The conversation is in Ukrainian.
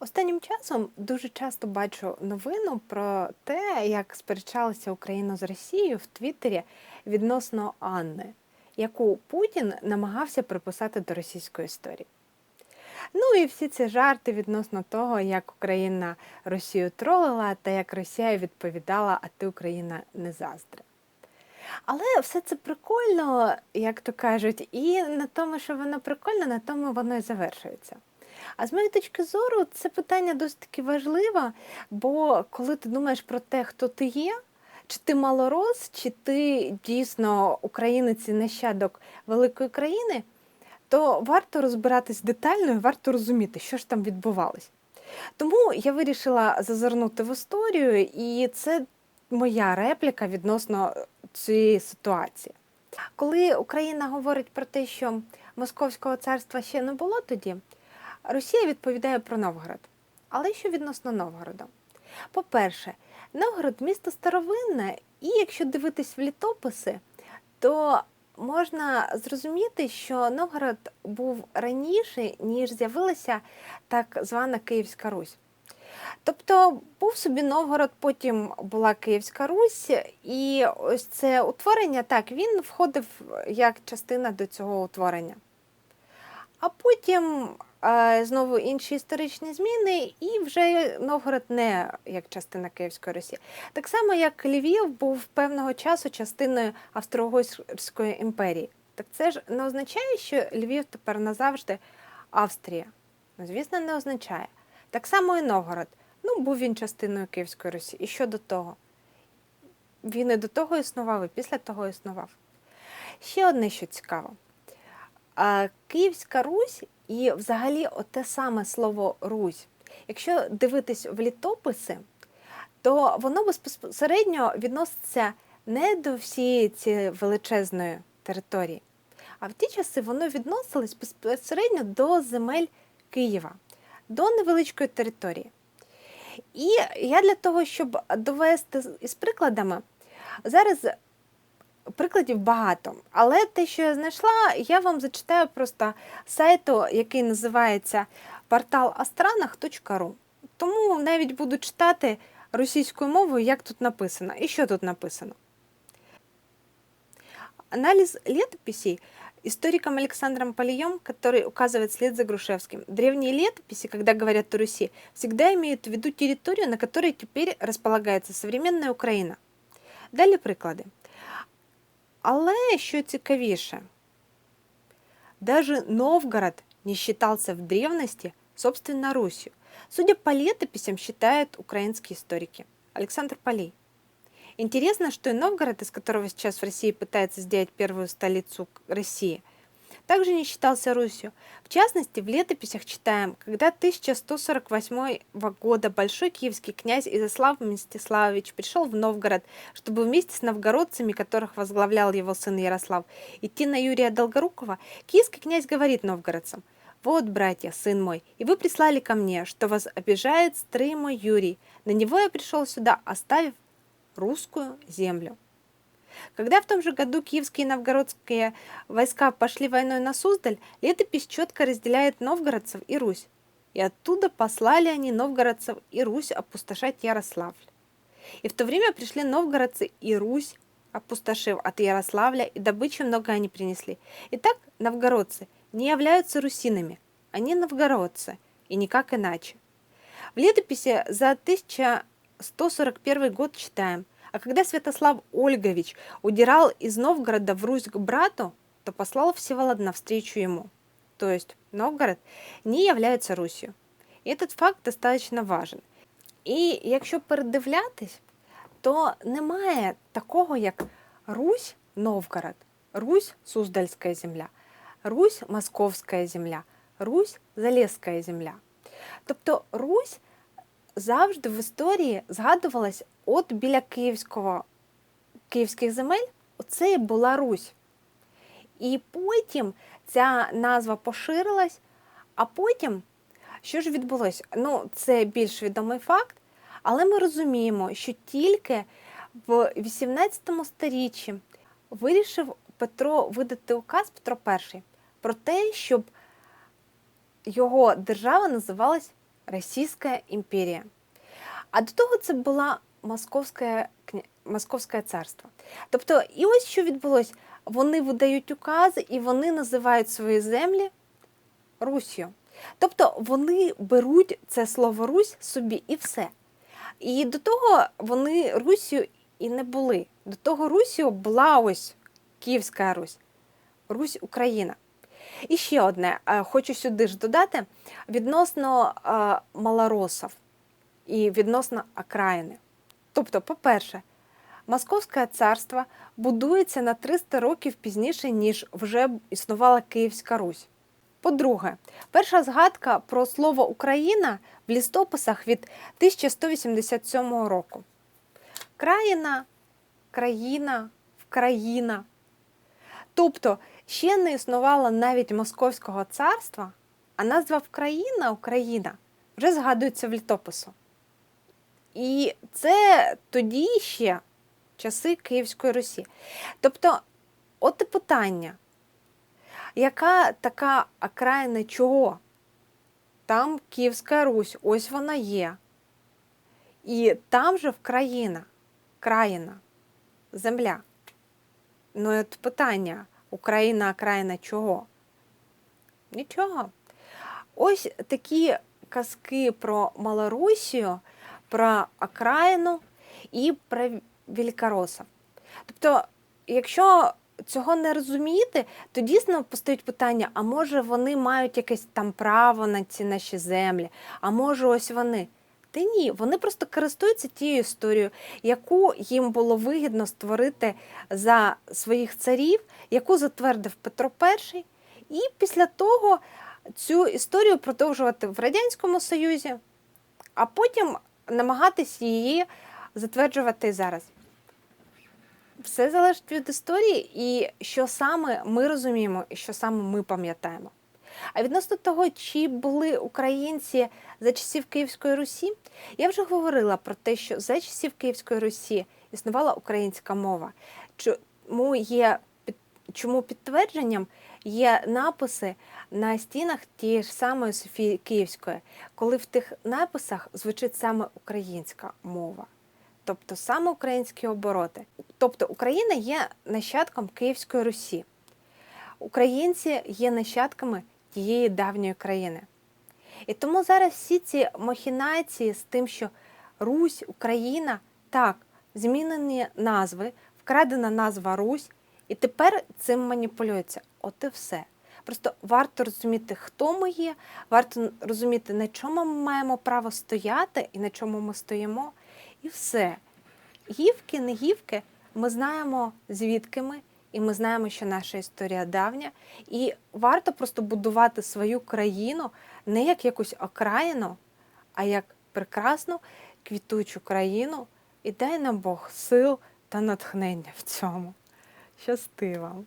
Останнім часом дуже часто бачу новину про те, як сперечалася Україна з Росією в Твіттері відносно Анни, яку Путін намагався приписати до російської історії. Ну і всі ці жарти відносно того, як Україна Росію тролила та як Росія відповідала, а ти Україна не заздри. Але все це прикольно, як то кажуть, і на тому, що воно прикольно, на тому воно і завершується. А з моєї точки зору, це питання досить таки важливе, бо коли ти думаєш про те, хто ти є, чи ти малорос, чи ти дійсно українець і нащадок великої країни, то варто розбиратись детально і варто розуміти, що ж там відбувалось. Тому я вирішила зазирнути в історію, і це моя репліка відносно цієї ситуації. Коли Україна говорить про те, що Московського царства ще не було тоді, Росія відповідає про Новгород. Але що відносно Новгорода? По-перше, Новгород місто старовинне, і якщо дивитись в літописи, то можна зрозуміти, що Новгород був раніше, ніж з'явилася так звана Київська Русь. Тобто був собі Новгород, потім була Київська Русь, і ось це утворення, так, він входив як частина до цього утворення. А потім знову інші історичні зміни, і вже Новгород не як частина Київської Росії. Так само, як Львів був певного часу частиною Австро-Угорської імперії. Так це ж не означає, що Львів тепер назавжди Австрія. Ну, звісно, не означає. Так само і Новгород. Ну, був він частиною Київської Росії. І що до того? Він і до того існував, і після того існував. Ще одне, що цікаво. Київська Русь і взагалі те саме слово Русь. Якщо дивитись в літописи, то воно безпосередньо відноситься не до всієї цієї величезної території, а в ті часи воно відносилось безпосередньо до земель Києва, до невеличкої території. І я для того, щоб довести із прикладами, зараз прикладів багато. Але те, що я знайшла, я вам зачитаю просто сайту, який називається portalastranах.ru. Тому навіть буду читати російською мовою, як тут написано. І що тут написано. Анализ летописей историком Александром Полием, который указывает след за Грушевским. Древние летописи, когда говорят о Руси, всегда имеют в виду территорию, на которой теперь располагается современная Украина. Далее приклади. Але що цікавіше, даже Новгород не считался в древности, собственно, Русью. Судя по летописям, считают украинские историки. Александр Полей. Интересно, что и Новгород, из которого сейчас в России пытается сделать первую столицу России – также не считался Русью. В частности, в летописях читаем, когда 1148 года большой киевский князь Изяслав Мстиславович пришел в Новгород, чтобы вместе с новгородцами, которых возглавлял его сын Ярослав, идти на Юрия Долгорукова, киевский князь говорит новгородцам, «Вот, братья, сын мой, и вы прислали ко мне, что вас обижает стрый мой Юрий. На него я пришел сюда, оставив русскую землю». Когда в том же году киевские и новгородские войска пошли войной на Суздаль, летопись четко разделяет новгородцев и Русь. И оттуда послали они новгородцев и Русь опустошать Ярославль. И в то время пришли новгородцы и Русь, опустошив от Ярославля, и добычи много они принесли. Итак, новгородцы не являются русинами, они новгородцы, и никак иначе. В летописи за 1141 год читаем – а когда Святослав Ольгович удирал из Новгорода в Русь к брату, то послал Всеволод навстречу ему. То есть Новгород не является Русью. І этот факт достатньо важен. І якщо передивлятись, то немає такого, як Русь Новгород, Русь Суздальська земля, Русь Московська земля, Русь Залєзька земля. Тобто Русь завжди в історії згадувалась от біля Київського, Київських земель, оце і була Русь. І потім ця назва поширилась, а потім, що ж відбулося? Ну, це більш відомий факт, але ми розуміємо, що тільки в 18 сторіччі вирішив Петро видати указ Петро І про те, щоб його держава називалась Російська імперія. А до того це була Московське, Московське царство. Тобто, і ось що відбулося. Вони видають укази і вони називають свої землі Русію. Тобто вони беруть це слово Русь собі і все. І до того вони Русію і не були. До того Русію була ось Київська Русь, Русь Україна. І ще одне, е, хочу сюди ж додати відносно е, малоросів і відносно окраїни. Тобто, по-перше, Московське царство будується на 300 років пізніше, ніж вже існувала Київська Русь. По-друге, перша згадка про слово Україна в лістописах від 1187 року. Країна, країна, вкраїна. Тобто ще не існувало навіть Московського царства, а назва Вкраїна, Україна вже згадується в літопису. І це тоді ще часи Київської Русі. Тобто, от і питання, яка така окраїна чого? Там Київська Русь, ось вона є. І там же Вкраїна, країна, земля. Ну, от питання, Україна, окраїна чого? Нічого. Ось такі казки про Малорусію, про окраїну і про великоросів. Тобто, якщо цього не розуміти, то дійсно постають питання: а може вони мають якесь там право на ці наші землі, а може ось вони. Та ні, вони просто користуються тією історією, яку їм було вигідно створити за своїх царів, яку затвердив Петро І, і після того цю історію продовжувати в Радянському Союзі, а потім намагатись її затверджувати зараз. Все залежить від історії, і що саме ми розуміємо, і що саме ми пам'ятаємо. А відносно того, чи були українці за часів Київської Русі, я вже говорила про те, що за часів Київської Русі існувала українська мова. Чому є чому підтвердженням є написи на стінах тієї ж самої Софії Київської, коли в тих написах звучить саме українська мова, тобто саме українські обороти. Тобто Україна є нащадком Київської Русі. Українці є нащадками тієї давньої країни. І тому зараз всі ці махінації з тим, що Русь, Україна, так, змінені назви, вкрадена назва Русь, і тепер цим маніпулюється. От і все. Просто варто розуміти, хто ми є, варто розуміти, на чому ми маємо право стояти і на чому ми стоїмо. І все. Гівки, не гівки, ми знаємо, звідки ми, і ми знаємо, що наша історія давня. І варто просто будувати свою країну не як якусь окраїну, а як прекрасну квітучу країну. І дай нам Бог сил та натхнення в цьому. Щасти вам!